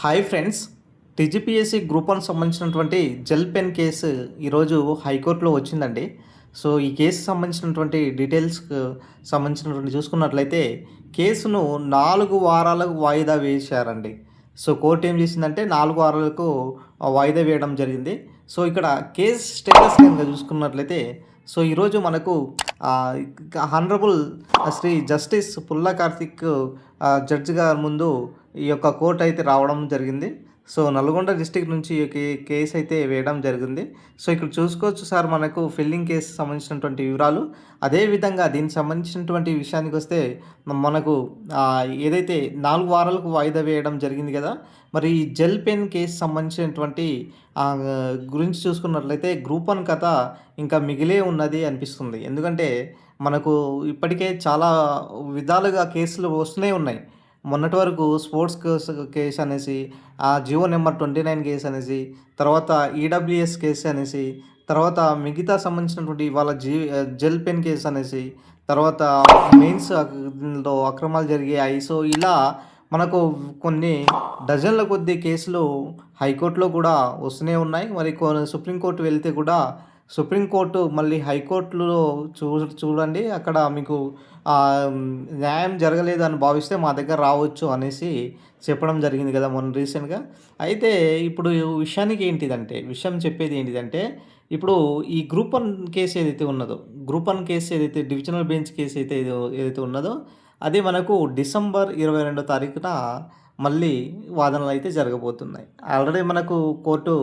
Hi friends TGPSC group one సంబంధించినటువంటి gel pen case ఈరోజు హైకోర్టులో వచ్చిందండి. సో ఈ కేసు సంబంధించినటువంటి డీటెయిల్స్ సంబంధించినటువంటి చూసుకున్నట్లయితే కేసును నాలుగు వారాలకు వాయిదా వేశారండి. సో కోర్టు ఏం చేసిందంటే నాలుగు వారాలకు వాయిదా వేయడం జరిగింది. సో ఇక్కడ కేసు స్టేటస్ కనుక చూసుకున్నట్లయితే సో ఈరోజు మనకు హనరబుల్ శ్రీ జస్టిస్ పుల్ల కార్తిక్ జడ్జి గారి ముందు ఈ యొక్క కోర్టు అయితే రావడం జరిగింది. సో నల్గొండ డిస్టిక్ నుంచి ఈ కేసు అయితే వేయడం జరిగింది. సో ఇక్కడ చూసుకోవచ్చు సార్ మనకు ఫిల్లింగ్ కేసు సంబంధించినటువంటి వివరాలు. అదేవిధంగా దీనికి సంబంధించినటువంటి విషయానికి వస్తే మనకు ఏదైతే నాలుగు వారాలకు వాయిదా వేయడం జరిగింది కదా మరి ఈ జెల్ పెన్ కేసు సంబంధించినటువంటి గురించి చూసుకున్నట్లయితే గ్రూప్ వన్ కథ ఇంకా మిగిలే ఉన్నది అనిపిస్తుంది. ఎందుకంటే మనకు ఇప్పటికే చాలా విధాలుగా కేసులు వస్తూనే ఉన్నాయి. మొన్నటి వరకు స్పోర్ట్స్ కేసు కేసు అనేసి ఆ Jio number twenty nine case అనేసి తర్వాత ఈడబ్ల్యూఎస్ కేసు అనేసి తర్వాత మిగతా సంబంధించినటువంటి వాళ్ళ జీ జెల్ పెన్ కేసు అనేసి తర్వాత మెయిన్స్లో అక్రమాలు జరిగాయి సో ఇలా మనకు కొన్ని డజన్ల కొద్ది కేసులు హైకోర్టులో కూడా వస్తూనే ఉన్నాయి. మరి కొన్ని సుప్రీంకోర్టు వెళ్తే కూడా సుప్రీంకోర్టు మళ్ళీ హైకోర్టులో చూ చూడండి అక్కడ మీకు న్యాయం జరగలేదు అని భావిస్తే మా దగ్గర రావచ్చు అనేసి చెప్పడం జరిగింది కదా మొన్న రీసెంట్గా. అయితే ఇప్పుడు విషయానికి ఏంటిదంటే విషయం చెప్పేది ఏంటిదంటే ఇప్పుడు ఈ గ్రూప్ వన్ కేసు ఏదైతే ఉన్నదో గ్రూప్ వన్ కేసు ఏదైతే డివిజనల్ బెంచ్ కేసు అయితే ఏదైతే ఉన్నదో అది మనకు డిసెంబర్ ఇరవై రెండో తారీఖున మళ్ళీ వాదనలు అయితే జరగబోతున్నాయి. ఆల్రెడీ మనకు కోర్టు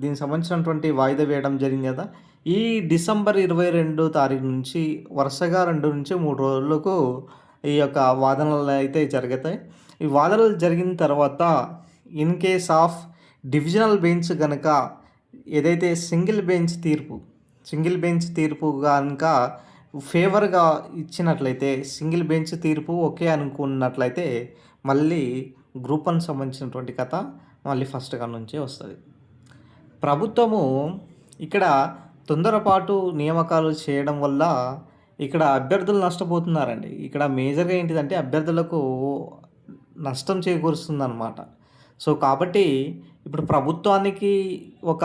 దీనికి సంబంధించినటువంటి వాయిదా వేయడం జరిగింది కదా. ఈ డిసెంబర్ ఇరవై రెండు తారీఖు నుంచి వరుసగా రెండు నుంచి మూడు రోజులకు ఈ యొక్క వాదనలు అయితే జరుగుతాయి. ఈ వాదనలు జరిగిన తర్వాత in case of divisional bench కనుక ఏదైతే సింగిల్ బెంచ్ తీర్పు సింగిల్ బెంచ్ తీర్పు కనుక ఫేవర్గా ఇచ్చినట్లయితే సింగిల్ బెంచ్ తీర్పు ఓకే అనుకున్నట్లయితే మళ్ళీ గ్రూప్ వన్ సంబంధించినటువంటి కథ మళ్ళీ ఫస్ట్ కాడ నుంచే వస్తుంది. ప్రభుత్వము ఇక్కడ తొందరపాటు నియామకాలు చేయడం వల్ల ఇక్కడ అభ్యర్థులు నష్టపోతున్నారండి. ఇక్కడ మేజర్గా ఏంటిదంటే అభ్యర్థులకు నష్టం చేకూరుస్తుంది అనమాట సో కాబట్టి ఇప్పుడు ప్రభుత్వానికి ఒక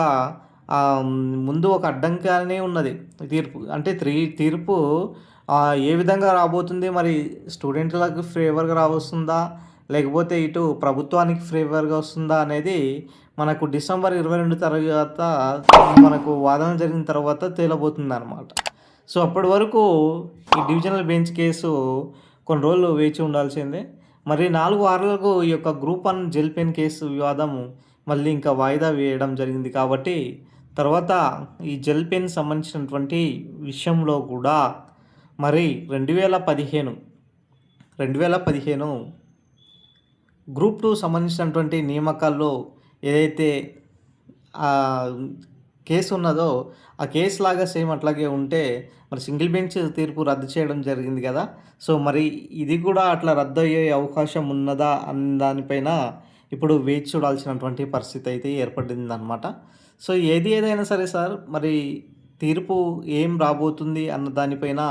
ముందు ఒక అడ్డంకానే ఉన్నది. తీర్పు అంటే త్రీ తీర్పు ఏ విధంగా రాబోతుంది? మరి స్టూడెంట్లకు ఫేవర్గా రావస్తుందా? లేకపోతే ఇటు ప్రభుత్వానికి ఫేవర్గా వస్తుందా అనేది మనకు డిసెంబర్ ఇరవై రెండు తర్వాత మనకు వాదన జరిగిన తర్వాత తేలబోతుంది అనమాట సో అప్పటి వరకు ఈ డివిజనల్ బెంచ్ కేసు కొన్ని రోజులు వేచి ఉండాల్సిందే. మరి నాలుగు వారాలకు ఈ యొక్క గ్రూప్ వన్ జెల్పెన్ కేసు వివాదం మళ్ళీ ఇంకా వాయిదా వేయడం జరిగింది కాబట్టి తర్వాత ఈ జెల్ పెన్ సంబంధించినటువంటి విషయంలో కూడా మరి రెండు వేల పదిహేను రెండు వేల పదిహేను గ్రూప్ టూ సంబంధించినటువంటి నియామకాల్లో ఏదైతే కేసు ఉన్నదో ఆ కేసు లాగా సేమ్ అట్లాగే ఉంటే మరి సింగిల్ బెంచ్ తీర్పు రద్దు చేయడం జరిగింది కదా. సో మరి ఇది కూడా అట్లా రద్దు అయ్యే అవకాశం ఉన్నదా అన్న దానిపైన ఇప్పుడు వేచి చూడాల్సినటువంటి పరిస్థితి అయితే ఏర్పడింది అనమాట సో ఏది ఏదైనా సరే సార్ మరి తీర్పు ఏం రాబోతుంది అన్న దానిపైన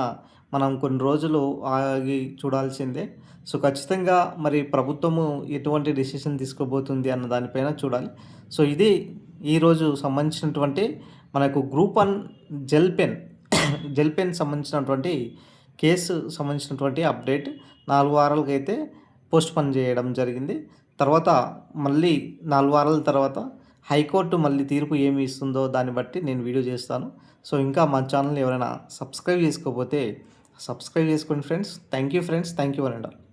మనం కొన్ని రోజులు ఆగి చూడాల్సిందే. సో ఖచ్చితంగా మరి ప్రభుత్వము ఎటువంటి డిసిషన్ తీసుకోబోతుంది అన్న దానిపైన చూడాలి. సో ఇది ఈరోజు సంబంధించినటువంటి మనకు group one gel pen gel pen సంబంధించినటువంటి కేసు సంబంధించినటువంటి అప్డేట్ నాలుగు వారాలకైతే అయితే పోస్ట్ పోన్ చేయడం జరిగింది. తర్వాత మళ్ళీ నాలుగు వారాల తర్వాత హైకోర్టు మళ్ళీ తీర్పు ఏమి ఇస్తుందో దాన్ని బట్టి నేను వీడియో చేస్తాను. సో ఇంకా మా ఛానల్ని ఎవరైనా సబ్స్క్రైబ్ చేసుకోకపోతే సబ్స్క్రైబ్ చేసుకోండి friends. Thank you friends. Thank you అని